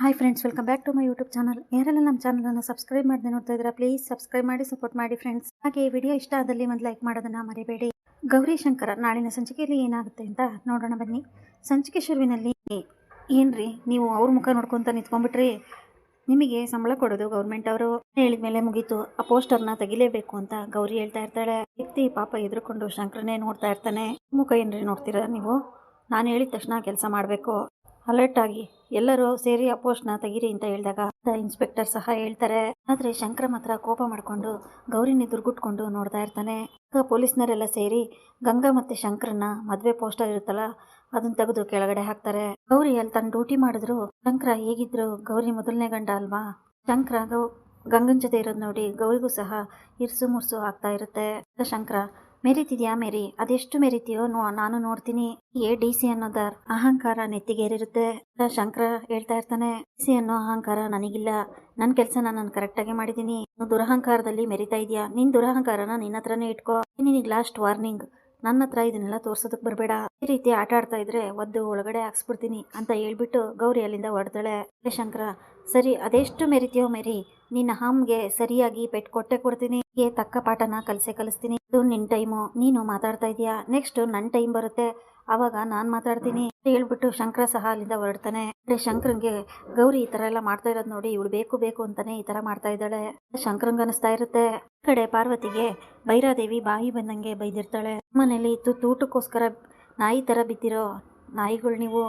Hi friends welcome back to my YouTube channel ಯಾರೆಲ್ಲ ನಮ್ಮ ಚಾನಲನ್ನು ಸಬ್ಸ್ಕ್ರೈಬ್ ಮಾಡದೆ ನೋಡ್ತಾ ಇದ್ದೀರಾ ಪ್ಲೀಸ್ ಸಬ್ಸ್ಕ್ರೈಬ್ ಮಾಡಿ ಸಪೋರ್ಟ್ ಮಾಡಿ ಫ್ರೆಂಡ್ಸ್ ಹಾಗೆ ಈ ವಿಡಿಯೋ ಇಷ್ಟ ಆದಲ್ಲಿ ಒಂದು ಲೈಕ್ ಮಾಡೋದನ್ನು ಮರಿಬೇಡಿ. ಗೌರಿ ಶಂಕರ, ನಾಳಿನ ಸಂಚಿಕೆಯಲ್ಲಿ ಏನಾಗುತ್ತೆ ಅಂತ ನೋಡೋಣ ಬನ್ನಿ. ಸಂಚಿಕೆ ಶುರುವಿನಲ್ಲಿ ಏನ್ರಿ, ನೀವು ಅವ್ರ ಮುಖ ನೋಡ್ಕೊತ ನಿಂತ್ಕೊಂಡ್ಬಿಟ್ರಿ, ನಿಮಗೆ ಸಂಬಳ ಕೊಡೋದು ಗೌರ್ಮೆಂಟ್ ಅವರು. ಹೇಳಿದ ಮೇಲೆ ಮುಗೀತು, ಆ ಪೋಸ್ಟರ್ನ ತೆಗಿಲೇಬೇಕು ಅಂತ ಗೌರಿ ಹೇಳ್ತಾ ಇರ್ತಾಳೆ. ವ್ಯಕ್ತಿ ಪಾಪ ಎದುರುಕೊಂಡು ಶಂಕರನೇ ನೋಡ್ತಾ ಇರ್ತಾನೆ. ಮುಖ ಏನ್ರಿ ನೋಡ್ತೀರಾ ನೀವು? ನಾನು ಹೇಳಿದ ತಕ್ಷಣ ಕೆಲಸ ಮಾಡಬೇಕು. ಅಲರ್ಟ್ ಆಗಿ. ಎಲ್ಲರೂ ಸೇರಿ ಆ ಪೋಸ್ಟ್ನ ತೆಗೀರಿ ಅಂತ ಹೇಳಿದಾಗ ಇನ್ಸ್ಪೆಕ್ಟರ್ ಸಹ ಹೇಳ್ತಾರೆ. ಆದ್ರೆ ಶಂಕರ ಮಾತ್ರ ಕೋಪ ಮಾಡ್ಕೊಂಡು ಗೌರಿನ ದುರ್ಗುಟ್ಕೊಂಡು ನೋಡ್ತಾ ಇರ್ತಾನೆ. ಪೊಲೀಸ್ನರೆಲ್ಲ ಸೇರಿ ಗಂಗಾ ಮತ್ತೆ ಶಂಕರನ್ನ ಮದ್ವೆ ಪೋಸ್ಟರ್ ಇರುತ್ತಲ್ಲ ಅದನ್ನ ತೆಗೆದು ಕೆಳಗಡೆ ಹಾಕ್ತಾರೆ. ಗೌರಿ ಅಲ್ಲಿ ತನ್ನ ಡ್ಯೂಟಿ ಮಾಡಿದ್ರು. ಶಂಕರ ಹೇಗಿದ್ರು? ಗೌರಿ ಮೊದಲನೇ ಗಂಡ ಅಲ್ವಾ? ಶಂಕರ ಗೌ ಗಂಗನ್ ಜೊತೆ ಇರೋದು ನೋಡಿ ಗೌರಿಗೂ ಸಹ ಇರ್ಸು ಮುರ್ಸು ಆಗ್ತಾ ಇರುತ್ತೆ. ಶಂಕರ ಮೆರಿತಿದ್ಯಾ ಮೆರಿ? ಅದೆಷ್ಟು ಮೆರಿತೀಯೋ ನಾನು ನೋಡ್ತೀನಿ. ಎ ಡಿ ಸಿ ಅನ್ನೋದ ಅಹಂಕಾರ ನೆತ್ತಿಗೇರಿರುತ್ತೆ. ಆಗ ಶಂಕರ ಹೇಳ್ತಾ ಇರ್ತಾನೆ ಸಿ ಅನ್ನೋ ಅಹಂಕಾರ ನನಗಿಲ್ಲ. ನನ್ನ ಕೆಲಸ ನಾನು ಕರೆಕ್ಟಾಗಿ ಮಾಡಿದ್ದೀನಿ ನೀನು ದುರಹಂಕಾರದಲ್ಲಿ ಮೆರಿತಾ ಇದೆಯಾ? ನಿನ್ ದುರಹಂಕಾರನ ನಿನ್ನ ಹತ್ರನೇ ಇಟ್ಕೋ. ನಿನಗೆ ಲಾಸ್ಟ್ ವಾರ್ನಿಂಗ್ ನನ್ನ ಹತ್ರ ಇದನ್ನೆಲ್ಲ ತೋರ್ಸೋದಕ್ಕೆ ಬರಬೇಡ. ಈ ರೀತಿ ಆಟ ಆಡ್ತಾ ಇದ್ರೆ ಒದ್ದು ಒಳಗಡೆ ಹಾಕ್ಸ್ಬಿಡ್ತೀನಿ ಅಂತ ಹೇಳ್ಬಿಟ್ಟು ಗೌರಿ ಅಲ್ಲಿಂದ ಹೊಡೆದಳೆ ಶಂಕರ ಸರಿ, ಅದೆಷ್ಟು ಮೆರಿತೀಯೋ ಮೇರಿ, ನಿನ್ನ ಹಾಮ್ಗೆ ಸರಿಯಾಗಿ ಪೆಟ್ ಕೊಟ್ಟೆ ಕೊಡ್ತೀನಿ. ತಕ್ಕ ಪಾಠನ ಕಲಸೆ ಕಲಿಸ್ತೀನಿ. ಇದು ನಿನ್ನ ಟೈಮು, ನೀನು ಮಾತಾಡ್ತಾ ಇದೀಯಾ? ನೆಕ್ಸ್ಟ್ ನನ್ನ ಟೈಮ್ ಬರುತ್ತೆ. ಅವಾಗ ನಾನ್ ಮಾತಾಡ್ತೀನಿ ಹೇಳ್ಬಿಟ್ಟು ಶಂಕರ ಸಹ ಅಲ್ಲಿಂದ ಹೊರಡ್ತಾನೆ. ಅಂದ್ರೆ ಶಂಕರಂಗೆ, ಗೌರಿ ಈ ತರ ಎಲ್ಲ ಮಾಡ್ತಾ ಇರೋದು ನೋಡಿ ಇವಳು ಬೇಕು ಬೇಕು ಅಂತಾನೆ ಈ ತರ ಮಾಡ್ತಾ ಇದ್ದಾಳೆ. ಶಂಕರಂಗ್ ಅನಿಸ್ತಾ ಇರುತ್ತೆ. ಕಡೆ ಪಾರ್ವತಿಗೆ ಭೈರಾದೇವಿ ಬಾಯಿ ಬಂದಂಗೆ ಬೈದಿರ್ತಾಳೆ. ಮನೇಲಿ ಇತ್ತು ತೂಟಕ್ಕೋಸ್ಕರ ನಾಯಿ ತರ ಬಿದ್ದಿರೋ ನಾಯಿಗಳು ನೀವು.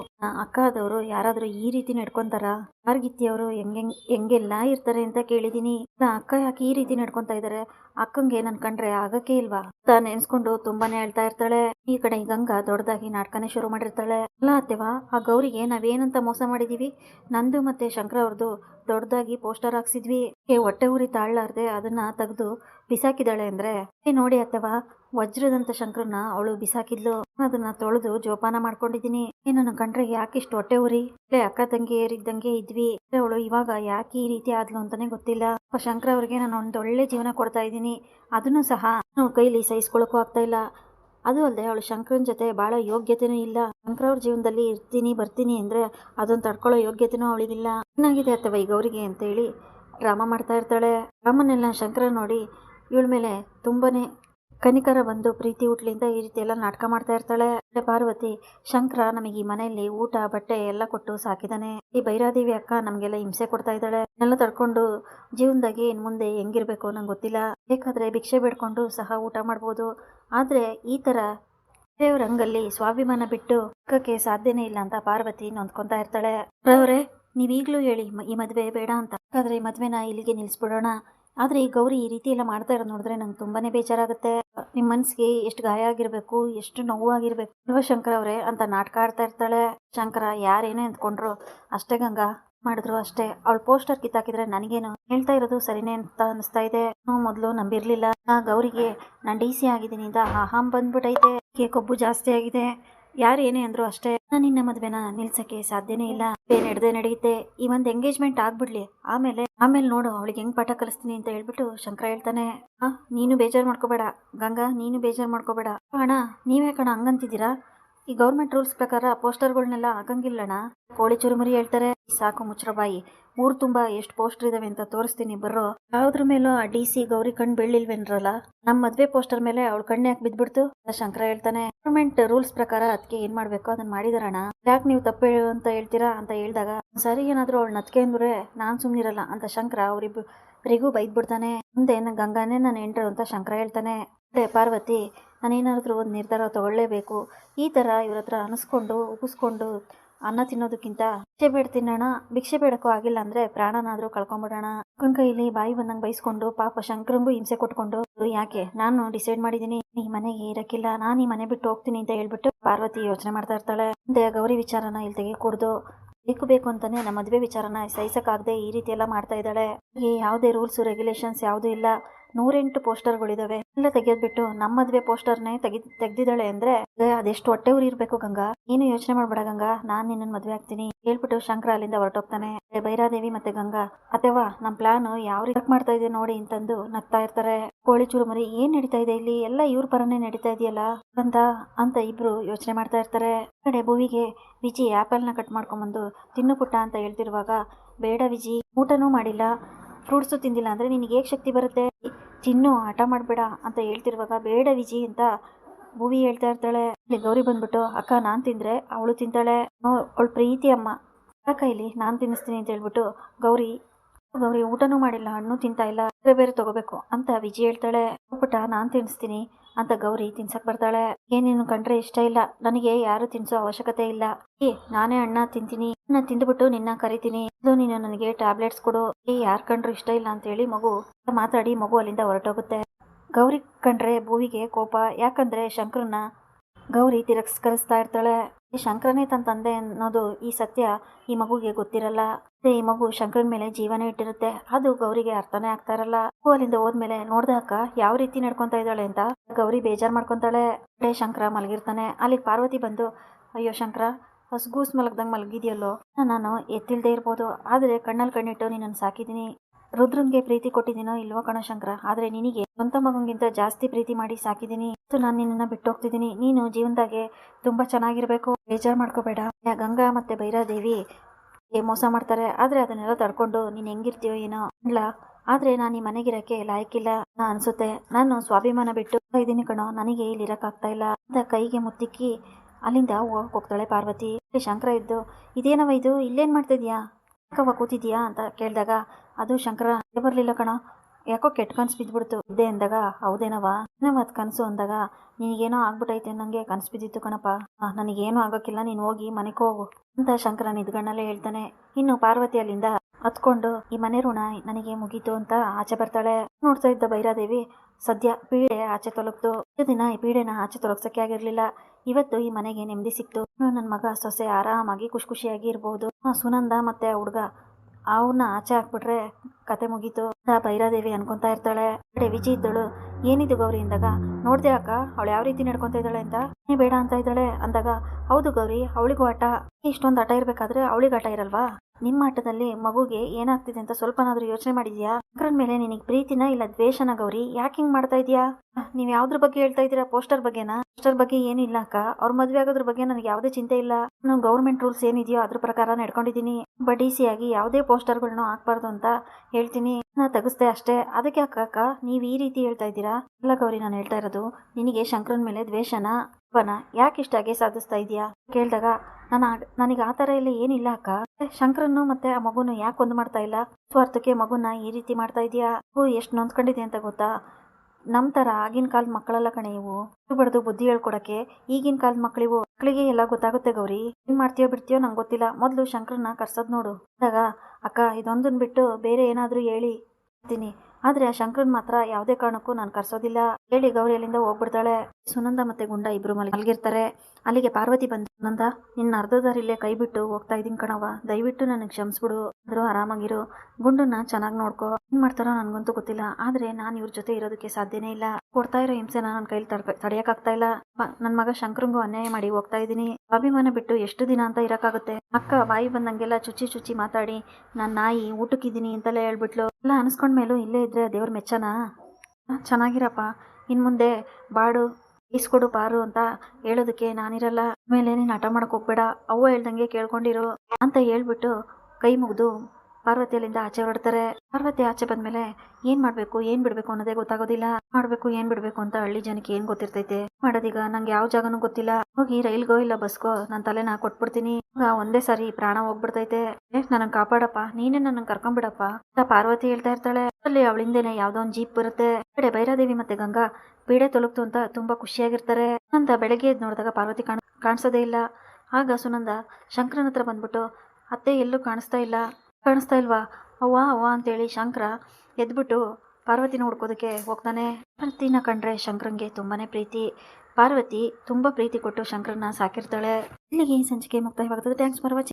ಅಕ್ಕದವರು ಯಾರಾದ್ರೂ ಈ ರೀತಿ ನಡ್ಕೊಂತಾರ? ಯಾರ್ಗಿತ್ತಿಯವರು ಹೆಂಗೆ ಹೆಂಗೆಲ್ಲ ಇರ್ತಾರೆ ಅಂತ ಕೇಳಿದೀನಿ. ಇಲ್ಲ, ಅಕ್ಕ ಯಾಕೆ ಈ ರೀತಿ ನಡ್ಕೊತಾ ಇದಾರೆ? ಅಕ್ಕಂಗೆ ನನ್ ಕಂಡ್ರೆ ಆಗಕ್ಕೆ ಇಲ್ವಾ? ಅಂತ ನೆನ್ಸ್ಕೊಂಡು ತುಂಬಾನೇ ಹೇಳ್ತಾ ಇರ್ತಾಳೆ. ಈ ಕಡೆ ಗಂಗಾ ದೊಡ್ಡದಾಗಿ ನಾಟಕನೇ ಶುರು ಮಾಡಿರ್ತಾಳೆ. ಅಲ್ಲ ಅತ್ತೆವಾ ಆ ಗೌರಿಗೆ ನಾವೇನಂತ ಮೋಸ ಮಾಡಿದೀವಿ? ನಂದು ಮತ್ತೆ ಶಂಕರ ಅವ್ರದ್ದು ದೊಡ್ಡದಾಗಿ ಪೋಸ್ಟರ್ ಹಾಕ್ಸಿದ್ವಿ. ಹೊಟ್ಟೆ ಉರಿ ತಾಳ್ಲಾರ್ದೆ ಅದನ್ನ ತೆಗೆದು ಬಿಸಾಕಿದಾಳೆ ಅಂದ್ರೆ? ಏ ನೋಡಿ ಅತ್ತವಾ ವಜ್ರದಂತ ಶಂಕರನ್ನ ಅವಳು ಬಿಸಾಕಿದ್ಲು. ಅದನ್ನ ತೊಳೆದು ಜೋಪಾನ ಮಾಡ್ಕೊಂಡಿದೀನಿ. ನನ್ನ ಕಂಡ್ರೆ ಯಾಕೆ ಇಷ್ಟು ಹೊಟ್ಟೆ ಉರಿ? ಅಕ್ಕ ತಂಗಿ ಏರಿದ್ದಂಗೆ ಇದ್ವಿ ಅವಳು ಇವಾಗ ಯಾಕೆ ಈ ರೀತಿ ಆದ್ಲು ಅಂತಾನೆ ಗೊತ್ತಿಲ್ಲ. ಶಂಕರ್ ಅವ್ರಿಗೆ ನಾನು ಒಂದು ಒಳ್ಳೆ ಜೀವನ ಕೊಡ್ತಾ ಇದ್ದೀನಿ. ಅದನ್ನು ಸಹ ನಾವು ಕೈಲಿ ಸಹಿಸ್ಕೊಳಕ್ಕೂ ಆಗ್ತಾ ಇಲ್ಲ. ಅದು ಅಲ್ಲದೆ ಅವಳು ಶಂಕರನ್ ಜೊತೆ ಬಹಳ ಯೋಗ್ಯತೆನೂ ಇಲ್ಲ. ಶಂಕರ್ ಅವ್ರ ಜೀವನದಲ್ಲಿ ಇರ್ತೀನಿ, ಬರ್ತೀನಿ ಅಂದ್ರೆ ಅದನ್ನು ತಡ್ಕೊಳ್ಳೋ ಯೋಗ್ಯತೆನೂ ಅವಳಿಗಿಲ್ಲ. ಏನಾಗಿದೆ ಅಥವಾ ಈಗ ಗೌರಿಗೆ ಅಂತ ಹೇಳಿ ಡ್ರಾಮಾ ಮಾಡ್ತಾ ಇರ್ತಾಳೆ. ರಾಮನೆಲ್ಲ ಶಂಕರ ನೋಡಿ ಇವಳ ಮೇಲೆ ತುಂಬಾನೇ ಕನಿಕರ ಬಂದು ಪ್ರೀತಿ ಹುಟ್ಲಿಂದ ಈ ರೀತಿ ಎಲ್ಲ ನಾಟಕ ಮಾಡ್ತಾ ಇರ್ತಾಳೆ. ಪಾರ್ವತಿ, ಶಂಕರ ನಮಗೆ ಈ ಮನೆಯಲ್ಲಿ ಊಟ, ಬಟ್ಟೆ ಎಲ್ಲ ಕೊಟ್ಟು ಸಾಕಿದಾನೆ. ಈ ಭೈರಾದೇವಿ ಅಕ್ಕ ನಮಗೆಲ್ಲ ಹಿಂಸೆ ಕೊಡ್ತಾ ಇದ್ದಾಳೆ. ಎಲ್ಲ ತಡ್ಕೊಂಡು ಜೀವನದಾಗಿ ಇನ್ ಮುಂದೆ ಹೆಂಗಿರ್ಬೇಕು ನಂಗೆ ಗೊತ್ತಿಲ್ಲ. ಬೇಕಾದ್ರೆ ಭಿಕ್ಷೆ ಬೇಡ್ಕೊಂಡು ಸಹ ಊಟ ಮಾಡ್ಬೋದು. ಆದ್ರೆ ಈ ತರ ಬೇರೆಯವ್ರ ಹಂಗಲ್ಲಿ ಸ್ವಾಭಿಮಾನ ಬಿಟ್ಟು ಅಕ್ಕಕ್ಕೆ ಸಾಧ್ಯನೇ ಇಲ್ಲ ಅಂತ ಪಾರ್ವತಿ ನೊಂದ್ಕೊಂತಾ ಇರ್ತಾಳೆ. ಅವರೇ, ನೀವೀಗ್ಲೂ ಹೇಳಿ ಈ ಮದ್ವೆ ಬೇಡ ಅಂತ. ಹಾಗಾದ್ರೆ ಈ ಮದ್ವೆನ ಇಲ್ಲಿಗೆ ನಿಲ್ಸ್ಬಿಡೋಣ. ಆದ್ರೆ ಈ ಗೌರಿ ಈ ರೀತಿ ಎಲ್ಲ ಮಾಡ್ತಾ ಇರೋದು ನೋಡಿದ್ರೆ ನಂಗೆ ತುಂಬಾನೇ ಬೇಜಾರಾಗುತ್ತೆ. ನಿಮ್ಮ ಮನಸ್ಸಿಗೆ ಎಷ್ಟು ಗಾಯ ಆಗಿರಬೇಕು, ಎಷ್ಟು ನೋವು ಆಗಿರಬೇಕು. ಅಲ್ವಾ ಶಂಕರ ಅವರೇ ಅಂತ ನಾಟಕ ಆಡ್ತಾ ಇರ್ತಾಳೆ. ಶಂಕರ ಯಾರೇನೇ ಅಂದ್ಕೊಂಡ್ರು ಅಷ್ಟೇ ಗಂಗಾ ಮಾಡಿದ್ರು ಅಷ್ಟೇ. ಅವಳು ಪೋಸ್ಟರ್ ಕಿತ್ತಾಕಿದ್ರೆ ನನಗೇನು ಹೇಳ್ತಾ ಇರೋದು ಸರಿನೇ ಅಂತ ಅನಿಸ್ತಾ ಇದೆ. ನಾವು ಮೊದಲು ನಂಬಿರ್ಲಿಲ್ಲ. ಗೌರಿಗೆ, ನಾನು ಡಿ ಸಿ ಆಗಿದ್ದೀನಿ ಅಂತ ಅಹಂ ಬಂದ್ಬಿಟ್ಟೈತೆ ಕೊಬ್ಬು ಜಾಸ್ತಿ ಆಗಿದೆ. ಯಾರು ಏನೇ ಅಂದ್ರು ಅಷ್ಟೇ. ನಾನು ನಿನ್ನ ಮದ್ವೆನ ನಿಲ್ಸಕ್ಕೆ ಸಾಧ್ಯನೇ ಇಲ್ಲ. ನಡೆದೇ ನಡೆಯುತ್ತೆ ಈ ಒಂದು ಎಂಗೇಜ್ಮೆಂಟ್ ಆಗ್ಬಿಡ್ಲಿ. ಆಮೇಲೆ ಆಮೇಲೆ ನೋಡು, ಅವಳಿಗೆ ಹೆಂಗ್ ಪಾಠ ಕಲಿಸ್ತೀನಿ ಅಂತ ಹೇಳ್ಬಿಟ್ಟು ಶಂಕರ ಹೇಳ್ತಾನೆ. ನೀನು ಬೇಜಾರು ಮಾಡ್ಕೋಬೇಡ. ಗಂಗಾ, ನೀನು ಬೇಜಾರು ಮಾಡ್ಕೋಬೇಡ. ಅಣ್ಣ ನೀವೇ ಕಣ ಹಂಗಂತಿದ್ದೀರಾ? ಈ ಗೌರ್ಮೆಂಟ್ ರೂಲ್ಸ್ ಪ್ರಕಾರ ಪೋಸ್ಟರ್ಗಳನ್ನೆಲ್ಲ ಹಾಕಂಗಿಲ್ಲಣ್ಣ. ಕೋಳಿ ಚುರುಮುರಿ ಹೇಳ್ತಾರೆ ಸಾಕು ಮುಚ್ಚರಬಾಯಿ ಊರು ತುಂಬಾ ಎಷ್ಟು ಪೋಸ್ಟರ್ ಇದಾವೆ ಅಂತ ತೋರಿಸ್ತೀನಿ ಬರ್ರೋ. ಯಾವ್ದ್ರ ಮೇಲೂ ಆ ಡಿ ಸಿ ಗೌರಿ ಕಣ್ ಬೀಳಿಲ್ವೇನ್ರಲ್ಲ? ನಮ್ಮ ಮದ್ವೆ ಪೋಸ್ಟರ್ ಮೇಲೆ ಅವಳು ಕಣ್ಣೆ ಯಾಕೆ ಬಿದ್ಬಿಡ್ತು. ಶಂಕರ ಹೇಳ್ತಾನೆ ಗೌರ್ಮೆಂಟ್ ರೂಲ್ಸ್ ಪ್ರಕಾರ ಅದಕ್ಕೆ ಏನ್ ಮಾಡ್ಬೇಕು? ಅದನ್ನ ಮಾಡಿದಾರಣ ಯಾಕೆ ನೀವು ತಪ್ಪು ಅಂತ ಹೇಳ್ತೀರಾ ಅಂತ ಹೇಳಿದಾಗ ಸರಿ ಏನಾದ್ರು ಅವಳು ನತ್ಕೆ ಅಂದ್ರೆ ನಾನ್ ಸುಮ್ನಿರಲ್ಲ ಅಂತ ಶಂಕರ ಅವರಿಬ್ಬರಿಗೂ ಬೈದ್ಬಿಡ್ತಾನೆ. ಮುಂದೆ ನನ್ನ ಗಂಗಾನೇ ನಾನು ಎಂಟ್ರು ಅಂತ ಶಂಕರ ಹೇಳ್ತಾನೆ. ಪಾರ್ವತಿ ನಾನೇನಾದ್ರೂ ಒಂದು ನಿರ್ಧಾರ ತಗೊಳ್ಳೇಬೇಕು. ಈ ಥರ ಇವ್ರ ಹತ್ರ ಅನಿಸ್ಕೊಂಡು, ಉಗಿಸ್ಕೊಂಡು ಅನ್ನ ತಿನ್ನೋದಕ್ಕಿಂತ ಭಿಕ್ಷೆ ಬೇಡ ತಿನ್ನೋಣ. ಭಿಕ್ಷೆ ಬೇಡಕ್ಕೂ ಆಗಿಲ್ಲ ಅಂದ್ರೆ ಪ್ರಾಣನಾದರೂ ಕಳ್ಕೊಂಬಿಡೋಣ. ಅಕ್ಕನ ಕೈಲಿ ಬಾಯಿ ಬಂದಂಗೆ ಬೈಸ್ಕೊಂಡು, ಪಾಪ ಶಂಕರಂಗೂ ಹಿಂಸೆ ಕೊಟ್ಕೊಂಡು ಯಾಕೆ? ನಾನು ಡಿಸೈಡ್ ಮಾಡಿದ್ದೀನಿ ಈ ಮನೆಗೆ ಇರಕ್ಕಿಲ್ಲ. ನಾನು ಈ ಮನೆ ಬಿಟ್ಟು ಹೋಗ್ತೀನಿ ಅಂತ ಹೇಳ್ಬಿಟ್ಟು ಪಾರ್ವತಿ ಯೋಚನೆ ಮಾಡ್ತಾ ಇರ್ತಾಳೆ. ಮುಂದೆ ಗೌರಿ ವಿಚಾರನ ಇಲ್ಲಿ ತೆಗೆದುಕೊಡ್ದು. ಬೇಕು ಬೇಕು ಅಂತಾನೆ ನಮ್ಮ ಮದುವೆ ವಿಚಾರನ ಸಹಿಸಕ್ಕಾಗದೆ ಈ ರೀತಿ ಎಲ್ಲ ಮಾಡ್ತಾ ಇದ್ದಾಳೆ. ಯಾವುದೇ ರೂಲ್ಸ್ ರೆಗ್ಯುಲೇಷನ್ಸ್ ಯಾವುದೂ ಇಲ್ಲ. ನೂರೆಂಟು ಪೋಸ್ಟರ್ಗಳಿದಾವೆ. ಎಲ್ಲ ತೆಗೆದ್ಬಿಟ್ಟು ನಮ್ಮ ಮದ್ವೆ ಪೋಸ್ಟರ್ನೇ ತೆಗಿ ತೆಗ್ದಿದ್ದಾಳೆ ಅಂದ್ರೆ ಅದೆಷ್ಟು ಹೊಟ್ಟೆ ಇರ್ಬೇಕು ಗಂಗಾ. ನೀನು ಯೋಚನೆ ಮಾಡ್ಬೇಡ ಗಂಗಾ. ನಾನ್ ನಿನ್ನ ಮದ್ವೆ ಆಗ್ತೀನಿ. ಹೇಳ್ಬಿಟ್ಟು ಶಂಕರ ಅಲ್ಲಿಂದ ಹೊರಟೋಗ್ತಾನೆ. ಭೈರಾದೇವಿ ಮತ್ತೆ ಗಂಗಾ. ಅಥವಾ ನಮ್ ಪ್ಲಾನ್ ಯಾವ ರೀತಿ ಮಾಡ್ತಾ ಇದೆ ನೋಡಿ, ಅಂತಂದು ನಗ್ತಾ ಇರ್ತಾರೆ. ಕೋಳಿ ಚುರುಮುರಿ ಏನ್ ನಡೀತಾ ಇದೆ ಇಲ್ಲಿ? ಎಲ್ಲ ಇವ್ರ ಪರನೇ ನಡೀತಾ ಇದೆಯಲ್ಲ? ಅಂತ ಅಂತ ಇಬ್ರು ಯೋಚನೆ ಮಾಡ್ತಾ ಇರ್ತಾರೆ. ಕಡೆ ಭೂವಿಗೆ, ವಿಜಿ ಆಪಲ್ನ ಕಟ್ ಮಾಡ್ಕೊಂಡ್ಬಂದು ತಿನ್ನು ಪುಟ್ಟ ಅಂತ ಹೇಳ್ತಿರುವಾಗ, ಬೇಡ ವಿಜಿ, ಊಟನೂ ಮಾಡಿಲ್ಲ. ಫ್ರೂಟ್ಸು ತಿಂದಿಲ್ಲ ಅಂದ್ರೆ ನಿನಗೆ ಹೇಗೆ ಶಕ್ತಿ ಬರುತ್ತೆ? ತಿನ್ನು ಹಠ ಮಾಡಬೇಡ ಅಂತ ಹೇಳ್ತಿರುವಾಗ ಬೇಡ ವಿಜಿ ಅಂತ ಭೂವಿ ಹೇಳ್ತಾ ಇರ್ತಾಳೆ. ಇಲ್ಲಿ ಗೌರಿ ಬಂದ್ಬಿಟ್ಟು, ಅಕ್ಕ, ನಾನು ತಿಂದರೆ? ಅವಳು ತಿಂತಾಳೆ. ಅವಳು ಪ್ರೀತಿ ಅಮ್ಮ. ಅಕ್ಕ ಇಲ್ಲಿ? ನಾನು ತಿನ್ನಿಸ್ತೀನಿ ಅಂತ ಹೇಳ್ಬಿಟ್ಟು ಗೌರಿ ಗೌರಿ ಊಟನೂ ಮಾಡಿಲ್ಲ, ಹಣ್ಣು ತಿಂತಾ ಇಲ್ಲ, ಬೇರೆ ಬೇರೆ ತಗೋಬೇಕು ಅಂತ ವಿಜಿ ಹೇಳ್ತಾಳೆ. ಪುಟ್ಟ ನಾನು ತಿನ್ನಿಸ್ತೀನಿ. ಅಂತ ಗೌರಿ ತಿನ್ಸಕ್ ಬರ್ತಾಳೆ. ಏನೇನು ಕಂಡ್ರೆ ಇಷ್ಟ ಇಲ್ಲ. ನನಗೆ ಯಾರು ತಿನ್ಸೋ ಅವಶ್ಯಕತೆ ಇಲ್ಲ. ಏ, ನಾನೇ ಅಣ್ಣ ತಿಂತೀನಿ. ಅಣ್ಣ ತಿಂದ್ಬಿಟ್ಟು ನಿನ್ನ ಕರಿತೀನಿ. ಇದು ನೀನು ನನಗೆ ಟ್ಯಾಬ್ಲೆಟ್ಸ್ ಕೊಡು. ಏ, ಯಾರ್ ಕಂಡ್ರು ಇಷ್ಟ ಇಲ್ಲ ಅಂತ ಹೇಳಿ ಮಗು ಮಾತಾಡಿ ಮಗು ಅಲ್ಲಿಂದ ಹೊರಟೋಗುತ್ತೆ. ಗೌರಿ ಕಂಡ್ರೆ ಭೂವಿಗೆ ಕೋಪ. ಯಾಕಂದ್ರೆ ಶಂಕರನ್ನ ಗೌರಿ ತಿರಸ್ಕರಿಸ್ತಾ ಇರ್ತಾಳೆ. ಶಂಕರನೇ ತನ್ನ ತಂದೆ ಅನ್ನೋದು ಈ ಸತ್ಯ ಈ ಮಗುಗೆ ಗೊತ್ತಿರಲ್ಲ. ಈ ಮಗು ಶಂಕರನ ಮೇಲೆ ಜೀವನ ಇಟ್ಟಿರುತ್ತೆ. ಅದು ಗೌರಿಗೆ ಅರ್ಥನೇ ಆಗ್ತಾ ಇರಲ್ಲ. ಅಲ್ಲಿಂದ ಹೋದ್ಮೇಲೆ ನೋಡ್ದಾಕ ಯಾವ ರೀತಿ ನಡ್ಕೊತಾ ಇದ್ದಾಳೆ ಅಂತ? ಗೌರಿ ಬೇಜಾರ್ ಮಾಡ್ಕೊತಾಳೆ. ಕಡೆ ಶಂಕರ ಮಲಗಿರ್ತಾನೆ. ಅಲ್ಲಿ ಪಾರ್ವತಿ ಬಂದು, ಅಯ್ಯೋ ಶಂಕರ ಹಸ್ಗೂಸ್ ಮಲಗ್ದಂಗೆ ಮಲಗಿದ್ಯಲ್ಲೋ? ನಾನು ಎತ್ತಿಲ್ದೇ ಇರ್ಬೋದು. ಆದರೆ ಕಣ್ಣಲ್ಲಿ ಕಣ್ಣಿಟ್ಟು ನಿನ್ನನ್ನು ಸಾಕಿದ್ದೀನಿ. ರುದ್ರಂಗೆ ಪ್ರೀತಿ ಕೊಟ್ಟಿದ್ದೀನೋ ಇಲ್ವೋ ಕಣೋ ಶಂಕರ ಆದ್ರೆ ನಿನಗೆ ಸ್ವಂತ ಮಗಂಗಿಂತ ಜಾಸ್ತಿ ಪ್ರೀತಿ ಮಾಡಿ ಸಾಕಿದ್ದೀನಿ. ನಾನು ನಿನ್ನನ್ನ ಬಿಟ್ಟು ಹೋಗ್ತಿದ್ದೀನಿ ನೀನು ಜೀವನದಾಗೆ ತುಂಬಾ ಚೆನ್ನಾಗಿರ್ಬೇಕು. ಬೇಜಾರು ಮಾಡ್ಕೋಬೇಡ. ಗಂಗಾ ಮತ್ತೆ ಭೈರಾದೇವಿ ಮೋಸ ಮಾಡ್ತಾರೆ. ಆದ್ರೆ ಅದನ್ನೆಲ್ಲ ತಡ್ಕೊಂಡು ನೀನ್ ಹೆಂಗಿರ್ತೀಯೋ ಏನೋ ಇಲ್ಲ ಆದ್ರೆ ನಾನು ಈ ಮನೆಗಿರಕ್ಕೆ ಲಾಯಕ್ಕಿಲ್ಲ ಅನ್ಸುತ್ತೆ. ನಾನು ಸ್ವಾಭಿಮಾನ ಬಿಟ್ಟು ಇದ್ದೀನಿ ಕಣೋ. ನನಗೆ ಇಲ್ಲಿ ಇರಕ್ಕಾಗ್ತಾ ಇಲ್ಲ ಅಂತ ಕೈಗೆ ಮುತ್ತಿಕ್ಕಿ ಅಲ್ಲಿಂದ ಹೋಗ್ತಾಳೆ ಪಾರ್ವತಿ. ಶಂಕರ ಇದ್ದು, ಇದೇನವ ಇದು? ಇಲ್ಲೇನ್ ಮಾಡ್ತಿದ್ಯಾ? ಯಾಕವ್ವ ಕೂತಿದ್ಯಾ ಅಂತ ಕೇಳಿದಾಗ ಅದು ಶಂಕರ ಬರಲಿಲ್ಲ ಕಣ. ಯಾಕೋ ಕೆಟ್ಟ ಕನ್ಸು ಬಿದ್ದ್ಬಿಡ್ತು ಇದ್ದೆ ಅಂದಾಗ ಹೌದೇನವ ನಮ್ಮ ಅದು ಕನಸು ಅಂದಾಗ, ನಿನಗೇನೋ ಆಗ್ಬಿಟ್ಟೈತೆ ನಂಗೆ ಕನಸು ಬಿದ್ದಿತ್ತು ಕಣಪ್ಪ. ನನಗೇನು ಆಗೋಕ್ಕಿಲ್ಲ, ನೀನು ಹೋಗಿ ಮನೆಗೆ ಹೋಗು ಅಂತ ಶಂಕರ ನಿದ್ಗಣ್ಣಲ್ಲೇ ಹೇಳ್ತಾನೆ. ಇನ್ನು ಪಾರ್ವತಿ ಅಲ್ಲಿಂದ ಹತ್ಕೊಂಡು, ಈ ಮನೆ ಋಣ ನನಗೆ ಮುಗೀತು ಅಂತ ಆಚೆ ಬರ್ತಾಳೆ. ನೋಡ್ತಾ ಇದ್ದ ಭೈರಾದೇವಿ ಸದ್ಯ ಪೀಡೆ ಆಚೆ ತೊಲಗ್ತು ದಿನ ಈ ಪೀಡೆನ ಆಚೆ ತೊಲಗ್ಸಕ್ಕೆ ಆಗಿರ್ಲಿಲ್ಲ. ಇವತ್ತು ಈ ಮನೆಗೆ ನೆಮ್ಮದಿ ಸಿಕ್ತು. ನನ್ನ ಮಗ ಸೊಸೆ ಆರಾಮಾಗಿ ಖುಷಿ ಖುಷಿಯಾಗಿ ಇರ್ಬೋದು. ಆ, ಸುನಂದ ಮತ್ತೆ ಹುಡುಗ ಅವನ್ನ ಆಚೆ ಹಾಕ್ಬಿಟ್ರೆ ಕತೆ ಮುಗೀತು. ಭೈರಾದೇವಿ ಅನ್ಕೊಂತಾ ಇರ್ತಾಳೆ. ಕಡೆ ವಿಜಿ ಇದ್ದಳು. ಏನಿದು ಗೌರಿ ಅಂದಾಗ? ನೋಡ್ದೆ ಅಕ್ಕ, ಅವಳು ಯಾವ ರೀತಿ ನಡ್ಕೊಂತ ಇದ್ದಾಳೆ ಅಂತ? ನೀ ಬೇಡ ಅಂತ ಇದ್ದಾಳೆ ಅಂದಾಗ, ಹೌದು ಗೌರಿ, ಅವಳಿಗೂ ಆಟ ಇಷ್ಟೊಂದು ಆಟ ಇರ್ಬೇಕಾದ್ರೆ ಅವಳಿಗೆ ಆಟ ಇರಲ್ವಾ? ನಿಮ್ಮ ಆಟದಲ್ಲಿ ಮಗುಗೆ ಏನಾಗ್ತಿದೆ ಅಂತ ಸ್ವಲ್ಪನಾದ್ರೂ ಯೋಚನೆ ಮಾಡಿದ್ಯಾ? ಶಂಕರನ್ ಮೇಲೆ ನಿನಗೆ ಪ್ರೀತಿನ ಇಲ್ಲ ದ್ವೇಷನ ಗೌರಿ? ಯಾಕೆ ಹಿಂಗ್ ಮಾಡ್ತಾ ಇದೀಯಾ? ನೀವ್ ಯಾವ್ದ್ರ ಬಗ್ಗೆ ಹೇಳ್ತಾ ಇದ್ದೀರಾ? ಪೋಸ್ಟರ್ ಬಗ್ಗೆನಾ? ಪೋಸ್ಟರ್ ಬಗ್ಗೆ ಏನು ಇಲ್ಲ ಅಕ್ಕ. ಅವ್ರ ಮದ್ವೆ ಆಗೋದ್ರ ಬಗ್ಗೆ ನನಗೆ ಯಾವುದೇ ಚಿಂತೆ ಇಲ್ಲ. ನಾನು ಗೌರ್ಮೆಂಟ್ ರೂಲ್ಸ್ ಏನಿದೆಯೋ ಅದ್ರ ಪ್ರಕಾರ ನಡ್ಕೊಂಡಿದ್ದೀನಿ ಆಗಿ ಯಾವುದೇ ಪೋಸ್ಟರ್ಗಳನ್ನೂ ಹಾಕ್ಬಾರ್ದು ಅಂತ ಹೇಳ್ತೀನಿ. ನಾ ತೆಗಿಸ್ದೆ ಅಷ್ಟೇ. ಅದಕ್ಕೆ ಅಕ್ಕ ಅಕ್ಕ, ನೀವ್ ಈ ರೀತಿ ಹೇಳ್ತಾ ಇದ್ದೀರಾ? ಇಲ್ಲ ಗೌರಿ, ನಾನು ಹೇಳ್ತಾ ಇರೋದು ನಿನಗೆ ಶಂಕರನ್ ಮೇಲೆ ದ್ವೇಷನ? ಬನ ಯಾಕೆ ಇಷ್ಟಾಗೆ ಸಾಧಿಸ್ತಾ ಇದೀಯಾ ಕೇಳಿದಾಗ ನಾನು ನನಗೆ ಆ ಥರ ಎಲ್ಲ ಏನಿಲ್ಲ ಅಕ್ಕ. ಶಂಕರನ್ನು ಮತ್ತೆ ಆ ಮಗುನು ಯಾಕೆ ಒಂದು ಮಾಡ್ತಾ ಇಲ್ಲ? ಸ್ವಾರ್ಥಕ್ಕೆ ಮಗುನ ಈ ರೀತಿ ಮಾಡ್ತಾ ಇದೀಯಾ ಹೂ ಎಷ್ಟು ನೊಂದ್ಕೊಂಡಿದೆ ಅಂತ ಗೊತ್ತಾ? ನಮ್ಮ ಥರ ಆಗಿನ ಕಾಲದ ಮಕ್ಕಳೆಲ್ಲ ಕಣೆ ಇವು. ಬಡ್ದು ಬುದ್ಧಿ ಹೇಳ್ಕೊಡಕ್ಕೆ ಈಗಿನ ಕಾಲದ ಮಕ್ಕಳಿವು ಮಕ್ಕಳಿಗೆ ಎಲ್ಲ ಗೊತ್ತಾಗುತ್ತೆ ಗೌರಿ. ಏನು ಮಾಡ್ತೀಯೋ ಬಿಡ್ತೀಯೋ ನಂಗೆ ಗೊತ್ತಿಲ್ಲ. ಮೊದಲು ಶಂಕರನ್ನ ಕರ್ಸೋದು ನೋಡು. ಅಂದಾಗ ಅಕ್ಕ ಇದೊಂದನ್ನು ಬಿಟ್ಟು ಬೇರೆ ಏನಾದರೂ ಹೇಳಿ. ಬರ್ತೀನಿ ಆದ್ರೆ ಆ ಶಂಕರನ್ ಮಾತ್ರ ಯಾವುದೇ ಕಾರಣಕ್ಕೂ ನಾನು ಕರ್ಸೋದಿಲ್ಲ. ಹೇಳಿ ಗೌರಿ ಅಲ್ಲಿಂದ ಹೋಗ್ಬಿಡ್ತಾಳೆ. ಸುನಂದ ಮತ್ತೆ ಗುಂಡ ಇಬ್ರು ಮಲ್- ಮಲಗಿರ್ತಾರೆ. ಅಲ್ಲಿಗೆ ಪಾರ್ವತಿ ಬಂದು ನಂದ, ನಿನ್ನ ಅರ್ಧ ದಾರಿಲೇ ಕೈ ಬಿಟ್ಟು ಹೋಗ್ತಾ ಇದೀನಿ ಕಣವ ದಯವಿಟ್ಟು ನನಗೆ ಕ್ಷಮಿಸ್ಬಿಡು. ಅಂದ್ರೂ ಆರಾಮಾಗಿರು. ಗುಂಡನ್ನ ಚೆನ್ನಾಗಿ ನೋಡ್ಕೋ. ಏನ್ ಮಾಡ್ತಾರೋ ನನ್ಗಂತೂ ಗೊತ್ತಿಲ್ಲ. ಆದ್ರೆ ನಾನು ಇವ್ರ ಜೊತೆ ಇರೋದಕ್ಕೆ ಸಾಧ್ಯನೇ ಇಲ್ಲ. ಕೊಡ್ತಾ ಇರೋ ಹಿಂಸೆನ ನನ್ನ ಕೈಲಿ ತಡ್ಕ ತಡೆಯಕ್ಕಾಗ್ತಾ ಇಲ್ಲ. ನನ್ನ ಮಗ ಶಂಕರಂಗು ಅನ್ಯಾಯ ಮಾಡಿ ಹೋಗ್ತಾ ಇದ್ದೀನಿ. ಅಭಿಮಾನ ಬಿಟ್ಟು ಎಷ್ಟು ದಿನ ಅಂತ ಇರೋಕ್ಕಾಗುತ್ತೆ? ಅಕ್ಕ ಬಾಯಿ ಬಂದಂಗೆಲ್ಲ ಚುಚ್ಚಿ ಚುಚ್ಚಿ ಮಾತಾಡಿ, ನಾನು ನಾಯಿ, ಊಟಕ್ಕಿದ್ದೀನಿ ಅಂತೆಲ್ಲ ಹೇಳ್ಬಿಟ್ಲು. ಎಲ್ಲ ಅನ್ಸ್ಕೊಂಡ್ಮೇಲೂ ಇಲ್ಲೇ ಇದ್ರೆ ದೇವ್ರ ಮೆಚ್ಚನಾ? ಚೆನ್ನಾಗಿರಪ್ಪ. ಇನ್ ಮುಂದೆ ಬಾಡು. ಈಸ್ಕೊಡು ಪಾರು ಅಂತ ಹೇಳೋದಕ್ಕೆ ನಾನಿರಲ್ಲ. ಆಮೇಲೆ ನೀನು ಹಠ ಮಾಡಕ್ ಹೋಗ್ಬೇಡ. ಅವ್ವ ಹೇಳ್ದಂಗೆ ಕೇಳ್ಕೊಂಡಿರು ಅಂತ ಹೇಳ್ಬಿಟ್ಟು ಕೈ ಮುಗಿದು ಪಾರ್ವತಿ ಅಲ್ಲಿಂದ ಆಚೆ ಹೊರಡ್ತಾರೆ. ಪಾರ್ವತಿ ಆಚೆ ಬಂದ್ಮೇಲೆ ಏನ್ ಮಾಡ್ಬೇಕು, ಏನ್ ಬಿಡ್ಬೇಕು ಅನ್ನೋದೇ ಗೊತ್ತಾಗೋದಿಲ್ಲ. ಮಾಡ್ಬೇಕು, ಏನ್ ಬಿಡ್ಬೇಕು ಅಂತ ಹಳ್ಳಿ ಜನಕ್ಕೆ ಏನ್ ಗೊತ್ತಿರ್ತೈತೆ? ಮಾಡೋದೀಗ ನಂಗೆ ಯಾವ ಜಾಗನು ಗೊತ್ತಿಲ್ಲ. ಹೋಗಿ ರೈಲ್ಗೋ ಇಲ್ಲ ಬಸ್ಗೋ ನನ್ನ ತಲೆನ ಕೊಟ್ಬಿಡ್ತೀನಿ. ಒಂದೇ ಸಾರಿ ಪ್ರಾಣ ಹೋಗ್ಬಿಡ್ತೈತೆ. ನನಗ್ ಕಾಪಾಡಪ್ಪ. ನೀನೇ ನನ್ನ ಕರ್ಕೊಂಡ್ಬಿಡಪ್ಪ ಅಂತ ಪಾರ್ವತಿ ಹೇಳ್ತಾ ಇರ್ತಾಳೆ. ಅಲ್ಲಿ ಅವಳಿಂದೇನೆ ಯಾವ್ದೋ ಒಂದ್ ಜೀಪ್ ಬರುತ್ತೆ. ಕಡೆ ಭೈರಾದೇವಿ ಮತ್ತೆ ಗಂಗಾ ಪೀಡೆ ತೊಲಗ್ತು ಅಂತ ತುಂಬಾ ಖುಷಿಯಾಗಿರ್ತಾರೆ. ಅಂತ ಬೆಳಗ್ಗೆ ಎದ್ದು ನೋಡಿದಾಗ ಪಾರ್ವತಿ ಕಾಣ್, ಕಾಣಿಸೋದೇ ಇಲ್ಲ. ಆಗ ಸುನಂದ ಶಂಕರನ ಹತ್ರ ಬಂದ್ಬಿಟ್ಟು, ಅತ್ತೆ ಎಲ್ಲೂ ಕಾಣಿಸ್ತಾ ಇಲ್ಲ. ಕಾಣಿಸ್ತಾ ಇಲ್ವಾ? ಅವ್ವ ಅವ್ವ ಅಂತೇಳಿ ಶಂಕರ ಎದ್ಬಿಟ್ಟು ಪಾರ್ವತಿನ ಹುಡ್ಕೋದಕ್ಕೆ ಹೋಗ್ತಾನೆ. ಪಾರ್ವತಿನ ಕಂಡ್ರೆ ಶಂಕರಂಗೆ ತುಂಬಾನೇ ಪ್ರೀತಿ. ಪಾರ್ವತಿ ತುಂಬಾ ಪ್ರೀತಿ ಕೊಟ್ಟು ಶಂಕರನ್ನ ಸಾಕಿರ್ತಾಳೆ. ಇಲ್ಲಿಗೆ ಈ ಸಂಚಿಕೆ ಮುಕ್ತಾಯವಾಗ್ತದೆ. Thanks for